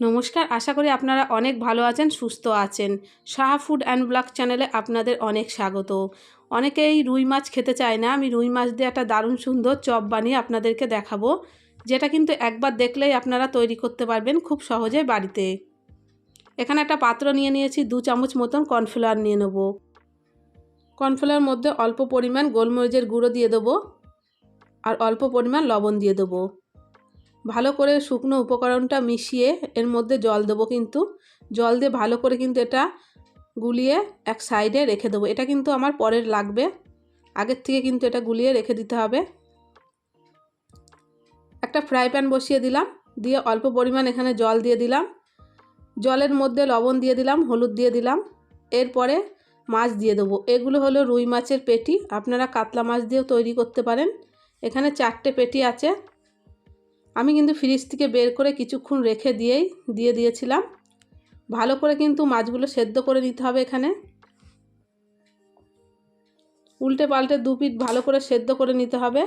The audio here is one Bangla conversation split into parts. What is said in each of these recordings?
নমস্কার, আশা করি আপনারা অনেক ভালো আছেন, সুস্থ আছেন। সাহা ফুড অ্যান্ড ব্লগ চ্যানেলে আপনাদের অনেক স্বাগত। অনেকেই রুই মাছ খেতে চায় না, আমি রুই মাছ দিয়ে একটা দারুণ সুন্দর চপ বানিয়ে আপনাদেরকে দেখাবো, যেটা কিন্তু একবার দেখলেই আপনারা তৈরি করতে পারবেন খুব সহজে বাড়িতে। এখানে একটা পাত্র নিয়ে নিয়েছি, দু চামচ মতন কর্নফ্লাওয়ার নিয়ে নেব। কর্নফ্লাওয়ার মধ্যে অল্প পরিমাণ গোলমরিচের গুঁড়ো দিয়ে দেবো, আর অল্প পরিমাণ লবণ দিয়ে দেবো। ভালো করে শুকনো উপকরণটা মিশিয়ে এর মধ্যে জল দেবো কিন্তু। জল দিয়ে ভালো করে কিন্তু এটা গুলিয়ে এক সাইডে রেখে দেবো। এটা কিন্তু আমার পরের লাগবে। আগের থেকে কিন্তু এটা গুলিয়ে রেখে দিতে হবে। একটা ফ্রাই প্যান বসিয়ে দিলাম। দিয়ে অল্প পরিমাণ এখানে জল দিয়ে দিলাম। জলের মধ্যে লবণ দিয়ে দিলাম, হলুদ দিয়ে দিলাম। এরপরে মাছ দিয়ে দেবো। এগুলো হলো রুই মাছের পেটি। আপনারা কাতলা মাছ দিয়েও তৈরি করতে পারেন। এখানে চারটে পেটি আছে। আমি কিন্তু ফ্রিজ থেকে বের করে কিছুক্ষণ রেখে দিয়েই, দিয়ে দিয়েছিলাম। ভালো করে কিন্তু মাছগুলো সেদ্ধ করে নিতে হবে এখানে। উল্টে পাল্টে দু পিঠ ভালো করে সেদ্ধ করে নিতে হবে,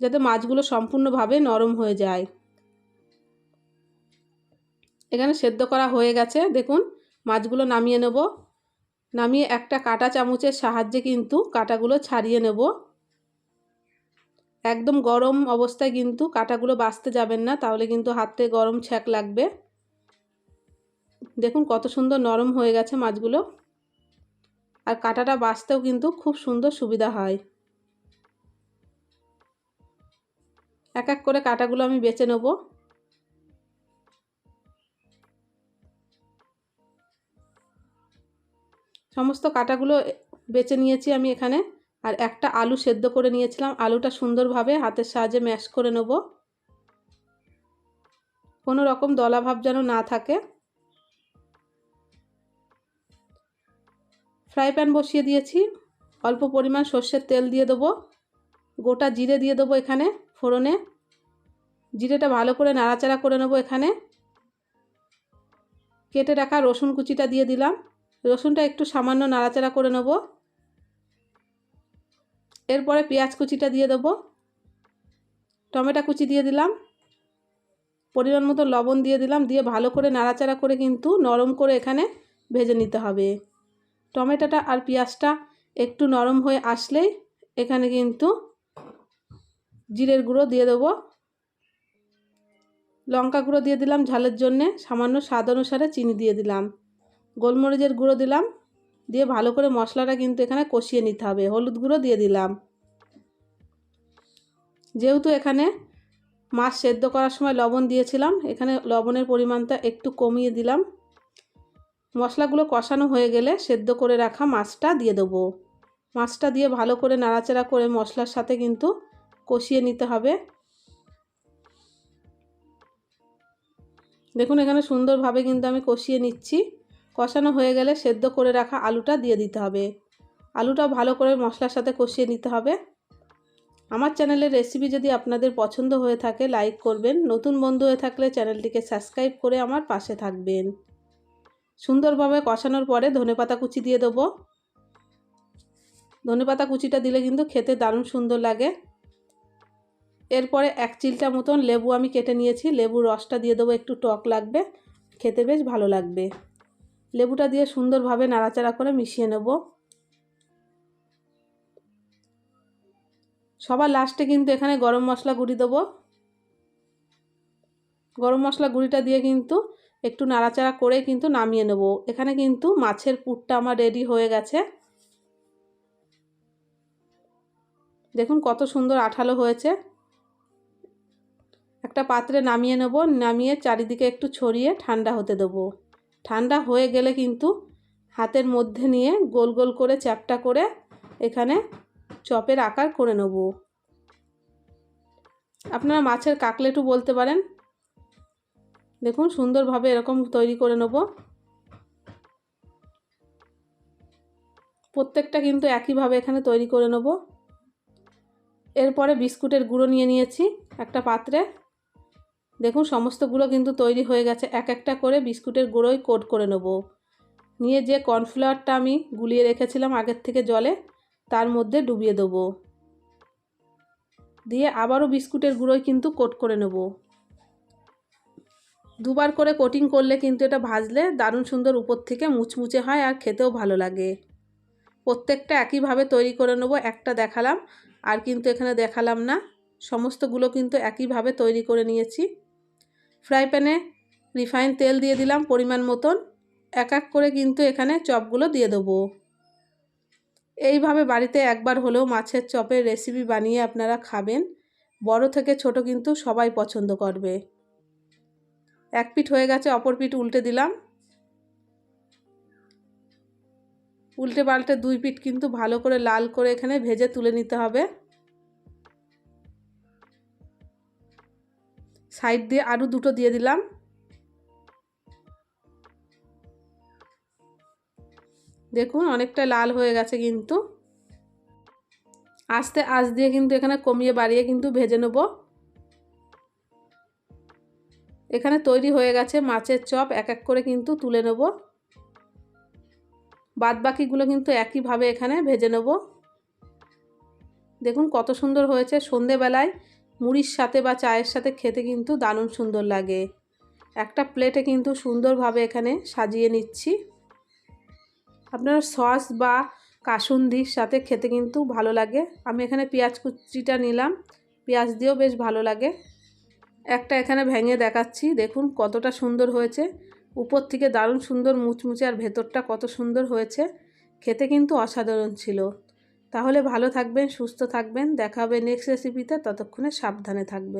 যাতে মাছগুলো সম্পূর্ণভাবে নরম হয়ে যায়। এখানে সেদ্ধ করা হয়ে গেছে। দেখুন, মাছগুলো নামিয়ে নেব। নামিয়ে একটা কাটা চামচের সাহায্যে কিন্তু কাটাগুলো ছাড়িয়ে নেব। একদম গরম অবস্থায় কিন্তু কাটাগুলো বাঁচতে যাবেন না, তাহলে কিন্তু হাতে গরম ছ্যাক লাগবে। দেখুন কত সুন্দর নরম হয়ে গেছে মাছগুলো। আর কাটাটা বাঁচতেও কিন্তু খুব সুন্দর সুবিধা হয়। এক এক করে কাটাগুলো আমি বেছে নেব। সমস্ত কাটাগুলো বেছে নিয়েছি আমি এখানে। আর একটা আলু সেদ্ধ করে নিয়েছিলাম। আলুটা সুন্দরভাবে হাতের সাহায্যে ম্যাশ করে নেব। কোনো রকম দলাভাব যেন না থাকে। ফ্রাই প্যান বসিয়ে দিয়েছি। অল্প পরিমাণ সর্ষের তেল দিয়ে দেবো। গোটা জিরে দিয়ে দেবো এখানে ফোড়নে। জিরেটা ভালো করে নাড়াচাড়া করে নেব এখানে। কেটে রাখা রসুন কুচিটা দিয়ে দিলাম। রসুনটা একটু সামান্য নাড়াচাড়া করে নেব। এরপরে পেঁয়াজ কুচিটা দিয়ে দেবো। টমেটো কুচি দিয়ে দিলাম। পরিমাণ মতো লবণ দিয়ে দিলাম। দিয়ে ভালো করে নাড়াচাড়া করে কিন্তু নরম করে এখানে ভেজে নিতে হবে। টমেটোটা আর পেঁয়াজটা একটু নরম হয়ে আসলেই এখানে কিন্তু জিরের গুঁড়ো দিয়ে দেবো। লঙ্কা গুঁড়ো দিয়ে দিলাম ঝালের জন্যে। সামান্য স্বাদ অনুসারে চিনি দিয়ে দিলাম। গোলমরিচের গুঁড়ো দিলাম। দিয়ে ভালো করে মশলাটা কিন্তু এখানে কষিয়ে নিতে হবে। হলুদ গুঁড়ো দিয়ে দিলাম। যেহেতু এখানে মাছ সেদ্ধ করার সময় লবণ দিয়েছিলাম, এখানে লবণের পরিমাণটা একটু কমিয়ে দিলাম। মশলাগুলো কষানো হয়ে গেলে সেদ্ধ করে রাখা মাছটা দিয়ে দেবো। মাছটা দিয়ে ভালো করে নাড়াচাড়া করে মশলার সাথে কিন্তু কষিয়ে নিতে হবে। দেখুন এখানে সুন্দরভাবে কিন্তু আমি কষিয়ে নিচ্ছি। কষানো হয়ে গেলে সেদ্ধ করে রাখা আলুটা দিয়ে দিতে হবে। আলুটা ভালো করে মশলার সাথে কষিয়ে নিতে হবে। আমার চ্যানেলের রেসিপি যদি আপনাদের পছন্দ হয়ে থাকে, লাইক করবেন। নতুন বন্ধু হয়ে থাকলে চ্যানেলটিকে সাবস্ক্রাইব করে আমার পাশে থাকবেন। সুন্দরভাবে কষানোর পরে ধনেপাতা কুচি দিয়ে দেবো। ধনেপাতা কুচিটা দিলে কিন্তু খেতে দারুণ সুন্দর লাগে। এরপরে এক চিলটা মতন লেবু আমি কেটে নিয়েছি। লেবুর রসটা দিয়ে দেবো, একটু টক লাগবে। খেতে বেশ ভালো লাগবে। লেবুটা দিয়ে সুন্দরভাবে নাড়াচাড়া করে মিশিয়ে নেব। সবার লাস্টে কিন্তু এখানে গরম মশলা গুঁড়ি দেবো। গরম মশলা গুঁড়িটা দিয়ে কিন্তু একটু নাড়াচাড়া করে কিন্তু নামিয়ে নেব। এখানে কিন্তু মাছের পুরটা আমার রেডি হয়ে গেছে। দেখুন কত সুন্দর আঠালো হয়েছে। একটা পাত্রে নামিয়ে নেব, নামিয়ে চারিদিকে একটু ছড়িয়ে ঠান্ডা হতে দেবো। ঠান্ডা হয়ে গেলে কিন্তু হাতের মধ্যে নিয়ে গোল গোল করে চ্যাপটা করে এখানে চপের আকার করে নেব। আপনারা মাছের কাকলেটু বলতে পারেন। দেখুন, সুন্দরভাবে এরকম তৈরি করে নেব। প্রত্যেকটা কিন্তু একইভাবে এখানে তৈরি করে নেব। এরপরে বিস্কুটের গুঁড়ো নিয়ে নিয়েছি একটা পাত্রে। দেখুন, সমস্তগুলো কিন্তু তৈরি হয়ে গেছে। এক একটা করে বিস্কুটের গুঁড়োই কোট করে নেব। নিয়ে যে কর্নফ্লাওয়ারটা আমি গুলিয়ে রেখেছিলাম আগের থেকে জলে, তার মধ্যে ডুবিয়ে দেবো। দিয়ে আবারও বিস্কুটের গুঁড়োই কিন্তু কোট করে নেব। দুবার করে কোটিং করলে কিন্তু এটা ভাজলে দারুণ সুন্দর উপর থেকে মুচমুচে হয় আর খেতেও ভালো লাগে। প্রত্যেকটা একইভাবে তৈরি করে নেব, একটা দেখালাম, আর কিন্তু এখানে দেখালাম না। সমস্তগুলো কিন্তু একইভাবে তৈরি করে নিয়েছি। ফ্রাই প্যানে রিফাইন তেল দিয়ে দিলাম পরিমাণ মতন। এক এক করে কিন্তু এখানে চপগুলো দিয়ে দেবো। এইভাবে বাড়িতে একবার হলেও মাছের চপের রেসিপি বানিয়ে আপনারা খাবেন। বড় থেকে ছোট কিন্তু সবাই পছন্দ করবে। এক পিঠ হয়ে গেছে, অপর পিঠ উল্টে দিলাম। উল্টে পাল্টে দুই পিঠ কিন্তু ভালো করে লাল করে এখানে ভেজে তুলে নিতে হবে। সাইড দিয়ে আরও দুটো দিয়ে দিলাম। দেখুন, অনেকটা লাল হয়ে গেছে কিন্তু। আস্তে আঁচ দিয়ে কিন্তু এখানে কমিয়ে বাড়িয়ে কিন্তু ভেজে নেব। এখানে তৈরি হয়ে গেছে মাছের চপ, এক এক করে কিন্তু তুলে নেব। বাদ বাকিগুলো কিন্তু একইভাবে এখানে ভেজে নেব। দেখুন, কত সুন্দর হয়েছে সন্ধেবেলায়। মুড়ির সাথে বা চায়ের সাথে খেতে কিন্তু দারুণ সুন্দর লাগে। একটা প্লেটে কিন্তু সুন্দরভাবে এখানে সাজিয়ে নিচ্ছি। আপনার সস বা কাসুন্দির সাথে খেতে কিন্তু ভালো লাগে। আমি এখানে পেঁয়াজ কুচিটা নিলাম। পেঁয়াজ দিয়েও বেশ ভালো লাগে। একটা এখানে ভেঙে দেখাচ্ছি। দেখুন কতটা সুন্দর হয়েছে। উপর থেকে দারুণ সুন্দর মুচমুচে আর ভেতরটা কত সুন্দর হয়েছে। খেতে কিন্তু অসাধারণ ছিল। তাহলে ভালো থাকবেন সুস্থ থাকবেন। দেখা হবে নেক্সট রেসিপিতে ততক্ষণে সাবধানে থাকবেন।